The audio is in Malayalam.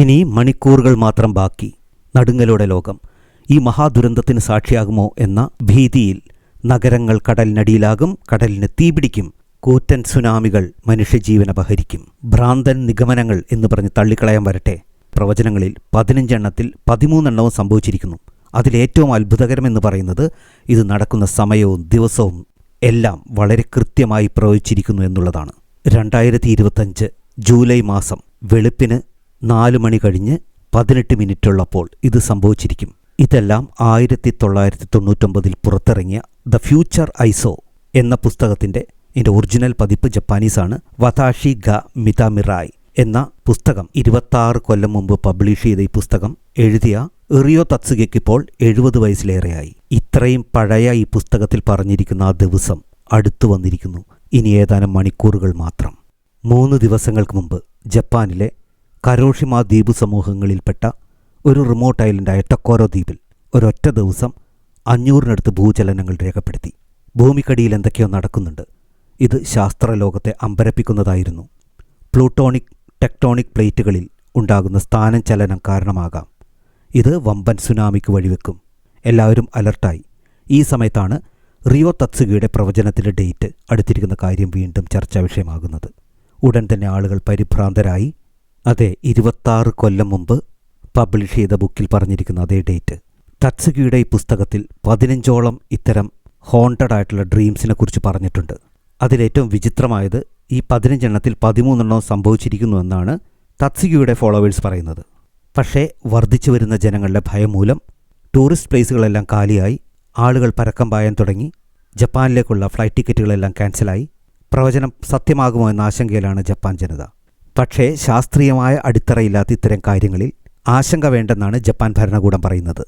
ഇനി മണിക്കൂറുകൾ മാത്രം ബാക്കി. നടുങ്ങലോടെ ലോകം. ഈ മഹാദുരന്തത്തിന് സാക്ഷിയാകുമോ എന്ന ഭീതിയിൽ നഗരങ്ങൾ കടലിനടിയിലാകും കടലിന് തീപിടിക്കും. കൂറ്റൻ സുനാമികൾ മനുഷ്യജീവൻ അപഹരിക്കും. ഭ്രാന്തൻ നിഗമനങ്ങൾ എന്ന് പറഞ്ഞ് തള്ളിക്കളയാൻ വരട്ടെ. പ്രവചനങ്ങളിൽ പതിനഞ്ചെണ്ണത്തിൽ പതിമൂന്നെണ്ണവും സംഭവിച്ചിരിക്കുന്നു. അതിലേറ്റവും അത്ഭുതകരമെന്ന് പറയുന്നത് ഇത് നടക്കുന്ന സമയവും ദിവസവും എല്ലാം വളരെ കൃത്യമായി പ്രവചിച്ചിരിക്കുന്നു എന്നുള്ളതാണ്. രണ്ടായിരത്തി ജൂലൈ മാസം വെളുപ്പിന് നാല് മണി കഴിഞ്ഞ് പതിനെട്ട് മിനിറ്റുള്ളപ്പോൾ ഇത് സംഭവിച്ചിരിക്കും. ഇതെല്ലാം ആയിരത്തി തൊള്ളായിരത്തി തൊണ്ണൂറ്റൊമ്പതിൽ പുറത്തിറങ്ങിയ ദ ഫ്യൂച്ചർ ഐസോ എന്ന പുസ്തകത്തിന്റെ എന്റെ ഒറിജിനൽ പതിപ്പ് ജപ്പാനീസാണ് വതാഷി ഗ മിതാമിറായ് എന്ന പുസ്തകം. ഇരുപത്താറ് കൊല്ലം മുമ്പ് പബ്ലിഷ് ചെയ്ത ഈ പുസ്തകം എഴുതിയ എറിയോ തത്സുകയ്ക്കിപ്പോൾ എഴുപത് വയസ്സിലേറെയായി. ഇത്രയും പഴയ ഈ പുസ്തകത്തിൽ പറഞ്ഞിരിക്കുന്ന ആ ദിവസം അടുത്തു വന്നിരിക്കുന്നു. ഇനി ഏതാനും മണിക്കൂറുകൾ മാത്രം. മൂന്ന് ദിവസങ്ങൾക്ക് മുമ്പ് ജപ്പാനിലെ കരോഷിമ ദ്വീപ് സമൂഹങ്ങളിൽപ്പെട്ട ഒരു റിമോട്ട് ഐലൻഡായ ടൊക്കോരോ ദ്വീപിൽ ഒരൊറ്റ ദിവസം അഞ്ഞൂറിനടുത്ത് ഭൂചലനങ്ങൾ രേഖപ്പെടുത്തി. ഭൂമിക്കടിയിൽ എന്തൊക്കെയോ നടക്കുന്നുണ്ട്. ഇത് ശാസ്ത്രലോകത്തെ അമ്പരപ്പിക്കുന്നതായിരുന്നു. പ്ലൂട്ടോണിക് ടെക്ടോണിക് പ്ലേറ്റുകളിൽ ഉണ്ടാകുന്ന സ്ഥാനം ചലനം കാരണമാകാം. ഇത് വമ്പൻ സുനാമിക്ക് വഴിവെക്കും. എല്ലാവരും അലർട്ടായി. ഈ സമയത്താണ് റിയോ തത്സുഗിയുടെ പ്രവചനത്തിന്റെ ഡേറ്റ് അടുത്തിരിക്കുന്ന കാര്യം വീണ്ടും ചർച്ചാ വിഷയമാകുന്നത് ഉടൻ തന്നെ ആളുകൾ പരിഭ്രാന്തരായി അതെ ഇരുപത്താറ് കൊല്ലം മുമ്പ് പബ്ലിഷ് ചെയ്ത ബുക്കിൽ പറഞ്ഞിരിക്കുന്ന അതേ ഡേറ്റ്. തത്സുകിയുടെ ഈ പുസ്തകത്തിൽ പതിനഞ്ചോളം ഇത്തരം ഹോണ്ടഡ് ആയിട്ടുള്ള ഡ്രീംസിനെ കുറിച്ച് പറഞ്ഞിട്ടുണ്ട്. അതിലേറ്റവും വിചിത്രമായത് ഈ പതിനഞ്ചെണ്ണത്തിൽ പതിമൂന്നെണ്ണം സംഭവിച്ചിരിക്കുന്നു എന്നാണ് തത്സുകിയുടെ ഫോളോവേഴ്സ് പറയുന്നത്. പക്ഷേ വർദ്ധിച്ചു വരുന്ന ജനങ്ങളുടെ ഭയം മൂലം ടൂറിസ്റ്റ് പ്ലേസുകളെല്ലാം കാലിയായി ആളുകൾ പരക്കം പായാൻ തുടങ്ങി ജപ്പാനിലേക്കുള്ള ഫ്ലൈറ്റ് ടിക്കറ്റുകളെല്ലാം ക്യാൻസലായി പ്രവചനം സത്യമാകുമോ എന്ന ആശങ്കയിലാണ് ജപ്പാൻ ജനത. പക്ഷേ ശാസ്ത്രീയമായ അടിത്തറയില്ലാത്ത ഇത്തരം കാര്യങ്ങളിൽ ആശങ്ക വേണ്ടെന്നാണ് ജപ്പാൻ ഭരണകൂടം പറയുന്നത്.